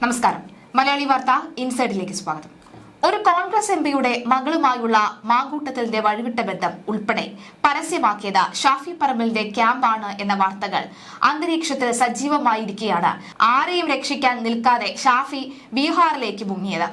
നമസ്കാരം. മലയാളി വാർത്ത ഇൻസൈഡിലേക്ക് സ്വാഗതം. ഒരു കോൺഗ്രസ് എംപിയുടെ മകളുമായുള്ള മാങ്കൂട്ടത്തിന്റെ വഴിവിട്ട ബന്ധം ഉൾപ്പെടെ പരസ്യമാക്കിയത് ഷാഫി പറമ്പലിന്റെ ക്യാമ്പാണ് എന്ന വാർത്തകൾ അന്തരീക്ഷത്തിൽ സജീവമായിരിക്കെയാണ് ആരെയും രക്ഷിക്കാൻ നിൽക്കാതെ ഷാഫി ബീഹാറിലേക്ക് മുങ്ങിയത്.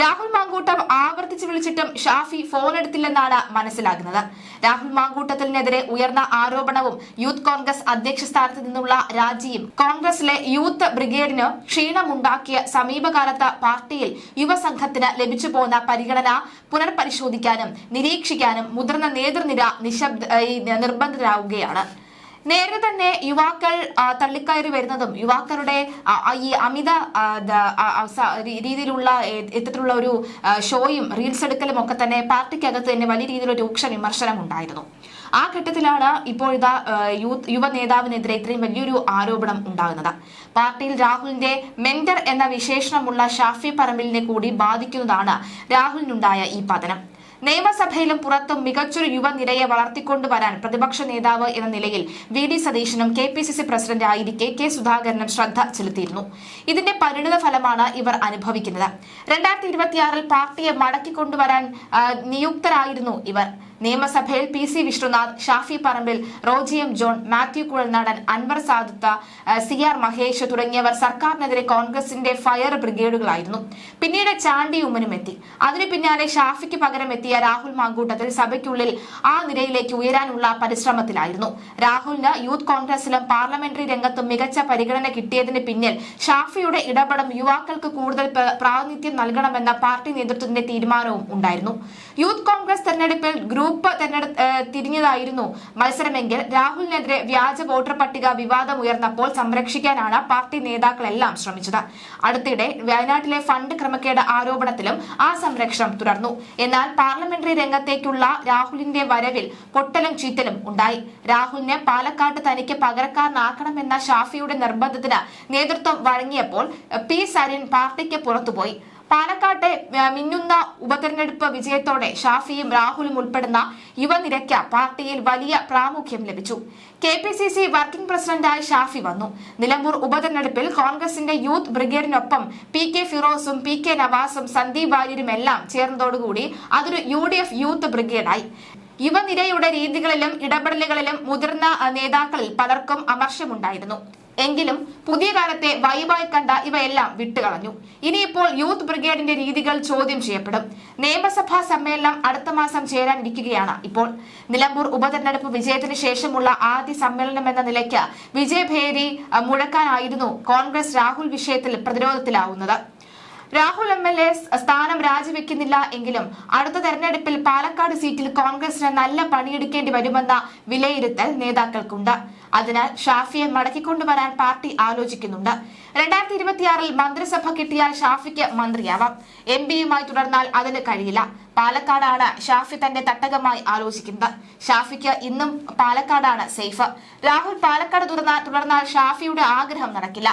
രാഹുൽ മാങ്കൂട്ടം ആവർത്തിച്ച് വിളിച്ചിട്ടും ഷാഫി ഫോൺ എടുത്തില്ലെന്നാണ് മനസ്സിലാകുന്നത്. രാഹുൽ മാങ്കൂട്ടത്തിനെതിരെ ഉയർന്ന ആരോപണവും യൂത്ത് കോൺഗ്രസ് അധ്യക്ഷ സ്ഥാനത്ത് നിന്നുള്ള രാജിയും കോൺഗ്രസിലെ യൂത്ത് ബ്രിഗേഡിന് ക്ഷീണമുണ്ടാക്കിയ സമീപകാലത്ത് പാർട്ടിയിൽ യുവസംഘത്തിന് ലഭിച്ചു പോകുന്ന പരിഗണന പുനർപരിശോധിക്കാനും നിരീക്ഷിക്കാനും മുതിർന്ന നേതൃനിര നിശബ്ദ ഈ നേരത്തെ തന്നെ യുവാക്കൾ തള്ളിക്കയറി വരുന്നതും യുവാക്കളുടെ ഈ അമിത രീതിയിലുള്ള ഇത്തരത്തിലുള്ള ഒരു ഷോയും റീൽസ് എടുക്കലും ഒക്കെ തന്നെ പാർട്ടിക്കകത്ത് തന്നെ വലിയ രീതിയിലുള്ള രൂക്ഷ വിമർശനം ഉണ്ടായിരുന്നു. ആ ഘട്ടത്തിലാണ് ഇപ്പോൾ ഇതാ യൂത്ത് യുവ നേതാവിനെതിരെ ഇത്രയും വലിയൊരു ആരോപണം ഉണ്ടാകുന്നത്. പാർട്ടിയിൽ രാഹുലിന്റെ മെന്റർ എന്ന വിശേഷണമുള്ള ഷാഫി പറമ്പിലിനെ കൂടി ബാധിക്കുന്നതാണ് രാഹുലിനുണ്ടായ ഈ പതനം. നിയമസഭയിലും പുറത്തും മികച്ചൊരു യുവനിരയെ വളർത്തിക്കൊണ്ടുവരാൻ പ്രതിപക്ഷ നേതാവ് എന്ന നിലയിൽ വി ഡി സതീശനും K P C C president ആയിരിക്കെ K സുധാകരനും ശ്രദ്ധ ചെലുത്തിയിരുന്നു. ഇതിന്റെ പരിണിത ഫലമാണ് ഇവർ അനുഭവിക്കുന്നത്. രണ്ടായിരത്തി ഇരുപത്തിയാറിൽ പാർട്ടിയെ മടക്കിക്കൊണ്ടുവരാൻ നിയുക്തരായിരുന്നു ഇവർ. നിയമസഭയിൽ P C Vishnunath Shafi Parambil Roji M John Mathew Kuzhalnadan Anwar Sadath C R Mahesh തുടങ്ങിയവർ സർക്കാരിനെതിരെ കോൺഗ്രസിന്റെ ഫയർ ബ്രിഗേഡുകളായിരുന്നു. പിന്നീട് ചാണ്ടി ഉമ്മനും എത്തി. അതിനു പിന്നാലെ ഷാഫിക്ക് പകരം എത്തിയ രാഹുൽ മാങ്കൂട്ടത്തിൽ സഭയ്ക്കുള്ളിൽ ആ നിരയിലേക്ക് ഉയരാനുള്ള പരിശ്രമത്തിലായിരുന്നു. രാഹുലിന് യൂത്ത് കോൺഗ്രസിലും പാർലമെന്ററി രംഗത്തും മികച്ച പരിഗണന കിട്ടിയതിന് പിന്നിൽ ഷാഫിയുടെ ഇടപെടും യുവാക്കൾക്ക് കൂടുതൽ പ്ര- പ്രാതിനിധ്യം നൽകണമെന്ന പാർട്ടി നേതൃത്വത്തിന്റെ തീരുമാനവും ഉണ്ടായിരുന്നു. യൂത്ത് കോൺഗ്രസ് തെരഞ്ഞെടുപ്പിൽ ഗ്രൂപ്പ് തെരഞ്ഞെടുപ്പ് തിരിഞ്ഞതായിരുന്നു മത്സരമെങ്കിൽ രാഹുലിനെതിരെ വ്യാജ വോട്ടർ പട്ടിക വിവാദം ഉയർന്നപ്പോൾ സംരക്ഷിക്കാനാണ് പാർട്ടി നേതാക്കളെല്ലാം ശ്രമിച്ചത്. അടുത്തിടെ വയനാട്ടിലെ ഫണ്ട് ക്രമക്കേട് ആരോപണത്തിലും ആ സംരക്ഷണം തുടർന്നു. എന്നാൽ പാർലമെന്ററി രംഗത്തേക്കുള്ള രാഹുലിന്റെ വരവിൽ പൊട്ടലും ചീറ്റലും ഉണ്ടായി. രാഹുലിനെ പാലക്കാട്ട് തനിക്ക് പകരക്കാരനാക്കണമെന്ന ഷാഫിയുടെ നിർബന്ധത്തിന് നേതൃത്വം വഴങ്ങിയപ്പോൾ പി സരിൻ പാർട്ടിക്ക് പുറത്തുപോയി. പാലക്കാട്ടെ മിന്നുന്ന ഉപതെരഞ്ഞെടുപ്പ് വിജയത്തോടെ ഷാഫിയും രാഹുലും ഉൾപ്പെടുന്ന യുവനിരയ്ക്ക് പാർട്ടിയിൽ വലിയ പ്രാമുഖ്യം ലഭിച്ചു. K P C C working പ്രസിഡന്റായി ഷാഫി വന്നു. നിലമ്പൂർ ഉപതെരഞ്ഞെടുപ്പിൽ കോൺഗ്രസിന്റെ യൂത്ത് ബ്രിഗേഡിനൊപ്പം പി കെ ഫിറോസും പി കെ നവാസും സന്ദീപ് വാര്യരും എല്ലാം ചേർന്നതോടുകൂടി അതൊരു യു ഡി എഫ് യൂത്ത് ബ്രിഗേഡായി. യുവനിരയുടെ രീതികളിലും ഇടപെടലുകളിലും മുതിർന്ന നേതാക്കളിൽ പലർക്കും അമർഷമുണ്ടായിരുന്നു എങ്കിലും പുതിയ കാലത്തെ വൈബായി കണ്ട ഇവയെല്ലാം വിട്ടുകളഞ്ഞു. ഇനിയിപ്പോൾ യൂത്ത് ബ്രിഗേഡിന്റെ രീതികൾ ചോദ്യം ചെയ്യപ്പെടും. നിയമസഭാ സമ്മേളനം അടുത്ത മാസം ചേരാനിരിക്കുകയാണ് ഇപ്പോൾ. നിലമ്പൂർ ഉപതെരഞ്ഞെടുപ്പ് വിജയത്തിന് ശേഷമുള്ള ആദ്യ സമ്മേളനം എന്ന നിലയ്ക്ക് വിജയഭേരി മുഴക്കാനായിരുന്നു കോൺഗ്രസ് രാഹുൽ വിഷയത്തിൽ പ്രതിരോധത്തിലാവുന്നത്. രാഹുൽ എം എൽ എ സ്ഥാനം രാജിവെക്കുന്നില്ല എങ്കിലും അടുത്ത തെരഞ്ഞെടുപ്പിൽ പാലക്കാട് സീറ്റിൽ കോൺഗ്രസിന് നല്ല പണിയെടുക്കേണ്ടി വരുമെന്ന വിലയിരുത്തൽ നേതാക്കൾക്കുണ്ട്. അതിനാൽ ഷാഫിയെ മടക്കിക്കൊണ്ടുവരാൻ പാർട്ടി ആലോചിക്കുന്നുണ്ട്. രണ്ടായിരത്തി ഇരുപത്തിയാറിൽ മന്ത്രിസഭ കിട്ടിയാൽ ഷാഫിക്ക് മന്ത്രിയാവാം. എം പിയുമായി തുടർന്നാൽ അതിന് കഴിയില്ല. പാലക്കാടാണ് ഷാഫി തന്റെ തട്ടകമായി ആലോചിക്കുന്നത്. ഷാഫിക്ക് ഇന്നും പാലക്കാടാണ് സേഫ്. രാഹുൽ പാലക്കാട് തുടർന്നാൽ ഷാഫിയുടെ ആഗ്രഹം നടക്കില്ല.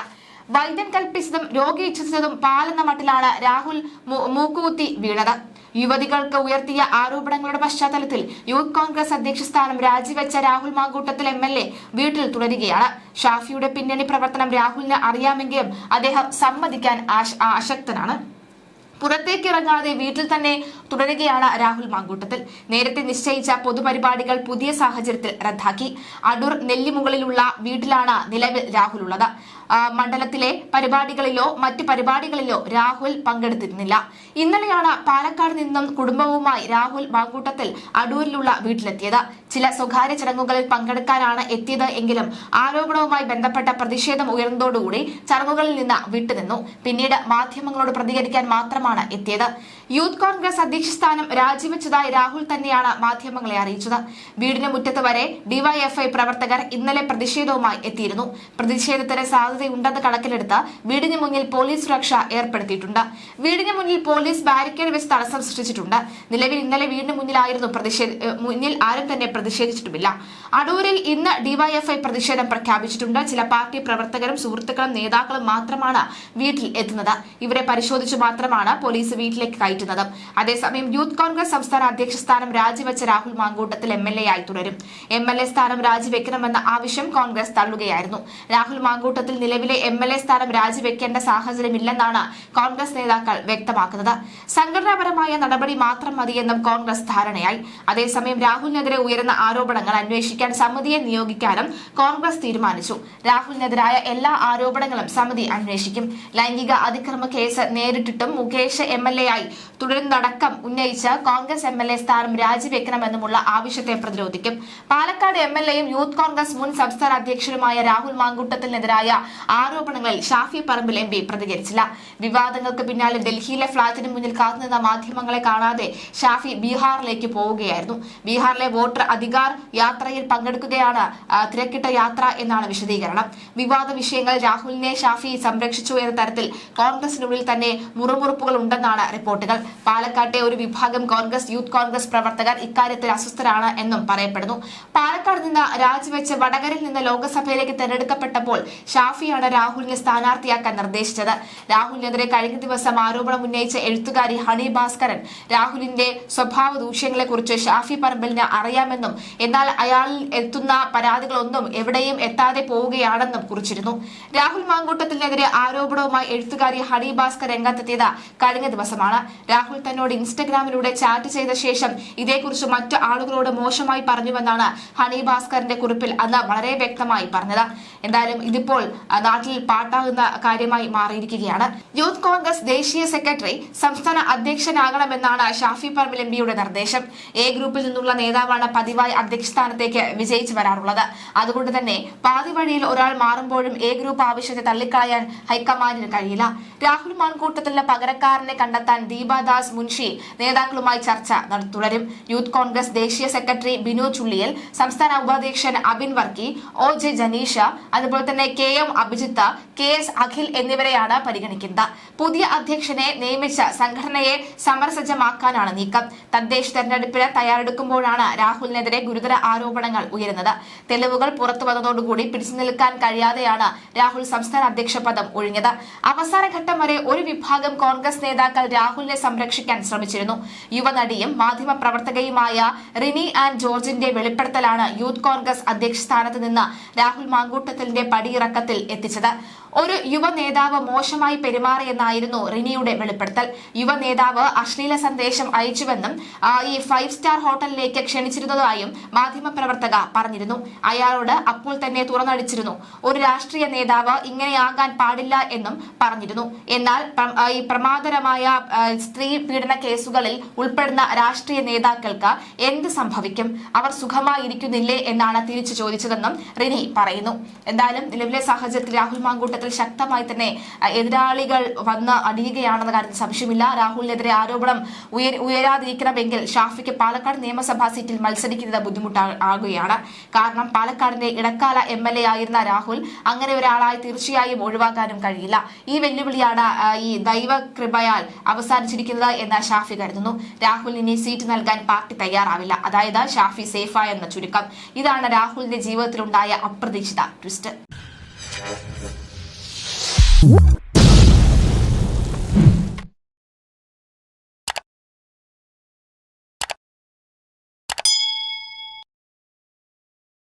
വൈദ്യൻ കൽപ്പിച്ചതും രോഗി ഇച്ഛിച്ചതും പാലെന്ന മട്ടിലാണ് രാഹുൽ മൂക്കുകുത്തി വീണത്. യുവതികൾക്ക് ഉയർത്തിയ ആരോപണങ്ങളുടെ പശ്ചാത്തലത്തിൽ യൂത്ത് കോൺഗ്രസ് അധ്യക്ഷ സ്ഥാനം രാജിവെച്ച Rahul Mankoottathil M L A വീട്ടിൽ തുടരുകയാണ്. ഷാഫിയുടെ പിന്നണി പ്രവർത്തനം രാഹുലിന് അറിയാമെങ്കിലും അദ്ദേഹം സമ്മതിക്കാൻ അശക്തനാണ് പുറത്തേക്കിറങ്ങാതെ വീട്ടിൽ തന്നെ തുടരുകയാണ് രാഹുൽ മാങ്കൂട്ടത്തിൽ. നേരത്തെ നിശ്ചയിച്ച പൊതുപരിപാടികൾ പുതിയ സാഹചര്യത്തിൽ റദ്ദാക്കി. അടൂർ നെല്ലിമുകളിലുള്ള വീട്ടിലാണ് നിലവിൽ രാഹുൽ ഉള്ളത് മണ്ഡലത്തിലെ പരിപാടികളിലോ മറ്റു പരിപാടികളിലോ രാഹുൽ പങ്കെടുത്തിരുന്നില്ല. ഇന്നലെയാണ് പാലക്കാട് നിന്നും കുടുംബവുമായി രാഹുൽ മാങ്കൂട്ടത്തിൽ അടൂരിലുള്ള വീട്ടിലെത്തിയത്. ചില സ്വകാര്യ ചടങ്ങുകളിൽ പങ്കെടുക്കാനാണ് എത്തിയത് എങ്കിലും ആരോപണവുമായി ബന്ധപ്പെട്ട പ്രതിഷേധം ഉയർന്നതോടുകൂടി ചടങ്ങുകളിൽ നിന്ന് വിട്ടുനിന്നു. പിന്നീട് മാധ്യമങ്ങളോട് പ്രതികരിക്കാൻ മാത്രമാണ് എത്തിയത്. യൂത്ത് കോൺഗ്രസ് അധ്യക്ഷ സ്ഥാനം രാജിവെച്ചതായി രാഹുൽ തന്നെയാണ് മാധ്യമങ്ങളെ അറിയിച്ചത്. വീടിന് മുറ്റത്ത് വരെ ഡിവൈഎഫ്ഐ പ്രവർത്തകർ ഇന്നലെ പ്രതിഷേധവുമായി എത്തിയിരുന്നു. പ്രതിഷേധത്തിന് സാധ്യതയുണ്ടെന്ന് കണക്കിലെടുത്ത് വീടിന് മുന്നിൽ പോലീസ് സുരക്ഷ ഏർപ്പെടുത്തിയിട്ടുണ്ട്. വീടിന് മുന്നിൽ പോലീസ് ബാരിക്കേഡ് വെച്ച് തടസ്സം സൃഷ്ടിച്ചിട്ടുണ്ട്. നിലവിൽ ഇന്നലെ വീടിന് മുന്നിലായിരുന്നു പ്രതിഷേധ മുന്നിൽ ആരും തന്നെ പ്രതിഷേധിച്ചിട്ടുമില്ല. അടൂരിൽ ഇന്ന് ഡിവൈഎഫ്ഐ പ്രതിഷേധം പ്രഖ്യാപിച്ചിട്ടുണ്ട്. ചില പാർട്ടി പ്രവർത്തകരും സുഹൃത്തുക്കളും നേതാക്കളും മാത്രമാണ് വീട്ടിൽ എത്തുന്നത്. ഇവരെ പരിശോധിച്ചു മാത്രമാണ് പോലീസ് വീട്ടിലേക്ക് കയറ്റുന്നത് അതേസമയം അതേസമയം യൂത്ത് കോൺഗ്രസ് സംസ്ഥാന അധ്യക്ഷ സ്ഥാനം രാജിവെച്ച Rahul Mankoottathil M L A ആയി തുടരും. എം എൽ എ സ്ഥാനം രാജിവെക്കണമെന്ന ആവശ്യം കോൺഗ്രസ് തള്ളുകയായിരുന്നു. രാഹുൽ മാങ്കൂട്ടത്തിൽ നിലവിലെ എം എൽ എ സ്ഥാനം രാജിവെക്കേണ്ട സാഹചര്യമില്ലെന്നാണ് കോൺഗ്രസ് നേതാക്കൾ വ്യക്തമാക്കുന്നത്. സംഘടനാപരമായ നടപടി മാത്രം മതിയെന്നും കോൺഗ്രസ് ധാരണയായി. അതേസമയം രാഹുലിനെതിരെ ഉയരുന്ന ആരോപണങ്ങൾ അന്വേഷിക്കാൻ സമിതിയെ നിയോഗിക്കാനും കോൺഗ്രസ് തീരുമാനിച്ചു. രാഹുലിനെതിരായ എല്ലാ ആരോപണങ്ങളും സമിതി അന്വേഷിക്കും. ലൈംഗിക അതിക്രമ കേസ് നേരിട്ടിട്ടും മുകേഷ് എം എൽ എ ആയി തുടരുന്നതടക്കം ഉന്നയിച്ച് കോൺഗ്രസ് എം എൽ എ സ്ഥാനം രാജിവെക്കണമെന്നുമുള്ള ആവശ്യത്തെ പ്രതിരോധിക്കും. പാലക്കാട് എം എൽ എയും യൂത്ത് കോൺഗ്രസ് മുൻ സംസ്ഥാന അധ്യക്ഷനുമായ രാഹുൽ മാങ്കൂട്ടത്തിനെതിരായ ആരോപണങ്ങളിൽ ഷാഫി പറമ്പിൽ എം പ്രതികരിച്ചില്ല. വിവാദങ്ങൾക്ക് പിന്നാലെ ഡൽഹിയിലെ ഫ്ളാറ്റിന് മുന്നിൽ കാത്തുനിന്ന മാധ്യമങ്ങളെ കാണാതെ ഷാഫി ബീഹാറിലേക്ക് പോവുകയായിരുന്നു. ബീഹാറിലെ വോട്ടർ അധികാർ യാത്രയിൽ പങ്കെടുക്കുകയാണ് തിരക്കിട്ട യാത്ര എന്നാണ് വിശദീകരണം. വിവാദ വിഷയങ്ങൾ രാഹുലിനെ ഷാഫി സംരക്ഷിച്ചു എന്ന തരത്തിൽ കോൺഗ്രസിനുള്ളിൽ തന്നെ മുറുമുറുപ്പുകൾ ഉണ്ടെന്നാണ് റിപ്പോർട്ടുകൾ. പാലക്കാട്ടെ ഒരു വിഭാഗം കോൺഗ്രസ് യൂത്ത് കോൺഗ്രസ് പ്രവർത്തകർ ഇക്കാര്യത്തിൽ അസ്വസ്ഥരാണ് എന്നും പറയപ്പെടുന്നു. പാലക്കാട് നിന്ന് രാജിവെച്ച് വടകരയിൽ നിന്ന് ലോക്സഭയിലേക്ക് തെരഞ്ഞെടുക്കപ്പെട്ടപ്പോൾ ഷാഫിയാണ് രാഹുലിനെ സ്ഥാനാർത്ഥിയാക്കാൻ നിർദ്ദേശിച്ചത്. രാഹുലിനെതിരെ കഴിഞ്ഞ ദിവസം ആരോപണം ഉന്നയിച്ച എഴുത്തുകാരി ഹണി ഭാസ്കരൻ രാഹുലിന്റെ സ്വഭാവ ദൂഷ്യങ്ങളെക്കുറിച്ച് ഷാഫി പറമ്പലിന് അറിയാമെന്നും എന്നാൽ അയാളിൽ എത്തുന്ന പരാതികളൊന്നും എവിടെയും എത്താതെ പോവുകയാണെന്നും കുറിച്ചിരുന്നു. രാഹുൽ മാങ്കൂട്ടത്തിനെതിരെ ആരോപണവുമായി എഴുത്തുകാരി ഹണി ഭാസ്കർ രംഗത്തെത്തിയത് കഴിഞ്ഞ ദിവസമാണ്. രാഹുൽ തന്നോട് ഇൻസ്റ്റഗ്രാമിലൂടെ ചാറ്റ് ചെയ്ത ശേഷം ഇതേക്കുറിച്ച് മറ്റു ആളുകളോട് മോശമായി പറഞ്ഞുവെന്നാണ് ഹണി ഭാസ്കറിന്റെ കുറിപ്പിൽ അന്ന് വളരെ വ്യക്തമായി പറഞ്ഞത്. എന്തായാലും ഇതിപ്പോൾ നാട്ടിൽ പാട്ടാകുന്ന കാര്യമായി മാറിയിരിക്കുകയാണ്. യൂത്ത് കോൺഗ്രസ് ദേശീയ സെക്രട്ടറി സംസ്ഥാന അധ്യക്ഷനാകണമെന്നാണ് ഷാഫി പറമ്പിൽ എം പിയുടെ നിർദ്ദേശം. എ ഗ്രൂപ്പിൽ നിന്നുള്ള നേതാവാണ് പതിവായി അധ്യക്ഷസ്ഥാനത്തേക്ക് വിജയിച്ചു വരാറുള്ളത്. അതുകൊണ്ട് തന്നെ പാതി വഴിയിൽ ഒരാൾ മാറുമ്പോഴും എ ഗ്രൂപ്പ് ആവശ്യത്തെ തള്ളിക്കളയാൻ ഹൈക്കമാൻഡിന് കഴിയില്ല. രാഹുൽ മാൻകൂട്ടത്തിന് പകരക്കാരനെ കണ്ടെത്താൻ ദീപാദാസ് മുൻഷി നേതാക്കളുമായി ചർച്ച തുടരും. യൂത്ത് കോൺഗ്രസ് ദേശീയ സെക്രട്ടറി ബിനു ചുള്ളിയൽ സംസ്ഥാന ഉപാധ്യക്ഷൻ അബിൻ വർക്കി ഒ ജെ ജനീഷ അതുപോലെ തന്നെ K M Abhijith K S Akhil എന്നിവരെയാണ് പരിഗണിക്കുന്നത്. പുതിയ അധ്യക്ഷനെ നിയമിച്ച സംഘടനയെ സമരസജ്ജമാക്കാനാണ് നീക്കം. തദ്ദേശ തെരഞ്ഞെടുപ്പിന് തയ്യാറെടുക്കുമ്പോഴാണ് രാഹുലിനെതിരെ ഗുരുതര ആരോപണങ്ങൾ ഉയരുന്നത്. തെളിവുകൾ പുറത്തു വന്നതോടുകൂടി പിടിച്ചു നിൽക്കാൻ കഴിയാതെയാണ് രാഹുൽ സംസ്ഥാന അധ്യക്ഷ പദം ഒഴിഞ്ഞത്. അവസാന ഘട്ടം വരെ ഒരു വിഭാഗം കോൺഗ്രസ് നേതാക്കൾ രാഹുലിനെ സംരക്ഷിക്കാൻ ശ്രമിച്ചിരുന്നു. യുവനടിയും മാധ്യമ പ്രവർത്തകയുമായ റിനി ആൻഡ് ജോർജിന്റെ വെളിപ്പെടുത്തലാണ് യൂത്ത് കോൺഗ്രസ് അധ്യക്ഷ സ്ഥാനത്ത് നിന്ന് രാഹുൽ മാങ്കൂട്ടത്തിലിന്റെ പടിയിറക്കത്തിൽ എത്തിച്ചത്. ഒരു യുവ നേതാവ് മോശമായി പെരുമാറിയെന്നായിരുന്നു റിനിയുടെ വെളിപ്പെടുത്തൽ. യുവ നേതാവ് അശ്ലീല സന്ദേശം അയച്ചുവെന്നും ഈ ഫൈവ് സ്റ്റാർ ഹോട്ടലിലേക്ക് ക്ഷണിച്ചിരുന്നതായും മാധ്യമപ്രവർത്തക പറഞ്ഞിരുന്നു. അയാളോട് അപ്പോൾ തന്നെ തുറന്നടിച്ചിരുന്നു. ഒരു രാഷ്ട്രീയ നേതാവ് ഇങ്ങനെയാകാൻ പാടില്ല എന്നും പറഞ്ഞിരുന്നു. എന്നാൽ ഈ പ്രമാദരമായ സ്ത്രീ പീഡന കേസുകളിൽ ഉൾപ്പെടുന്ന രാഷ്ട്രീയ നേതാക്കൾക്ക് എന്ത് സംഭവിക്കും? അവർ സുഖമായിരിക്കുന്നില്ലേ എന്നാണ് തിരിച്ചു ചോദിച്ചതെന്നും റിനി പറയുന്നു. എന്തായാലും നിലവിലെ സാഹചര്യത്തിൽ രാഹുൽ മാങ്കൂട്ടത്തിൽ ശക്തമായി തന്നെ എതിരാളികൾ വന്ന് അടിയുകയാണെന്ന കാര്യത്തിൽ സംശയമില്ല. രാഹുലിനെതിരെ ആരോപണം ഉയര ഉയരാതിരിക്കണമെങ്കിൽ ഷാഫിക്ക് പാലക്കാട് നിയമസഭാ സീറ്റിൽ മത്സരിക്കുന്നത് ബുദ്ധിമുട്ടാകുകയാണ്. കാരണം പാലക്കാടിന്റെ ഇടക്കാല എം എൽ എ ആയിരുന്ന രാഹുൽ അങ്ങനെ ഒരാളായി തീർച്ചയായും ഒഴിവാക്കാനും കഴിയില്ല. ഈ വെല്ലുവിളിയാണ് ഈ ദൈവകൃപയാൽ അവസാനിച്ചിരിക്കുന്നത് എന്ന് ഷാഫി കരുതുന്നു. രാഹുലിന് ഇനി സീറ്റ് നൽകാൻ പാർട്ടി തയ്യാറാവില്ല. അതായത് ഷാഫി സേഫായെന്ന ചുരുക്കം. ഇതാണ് രാഹുലിന്റെ ജീവിതത്തിലുണ്ടായ അപ്രതീക്ഷിത ട്വിസ്റ്റ്. Woo!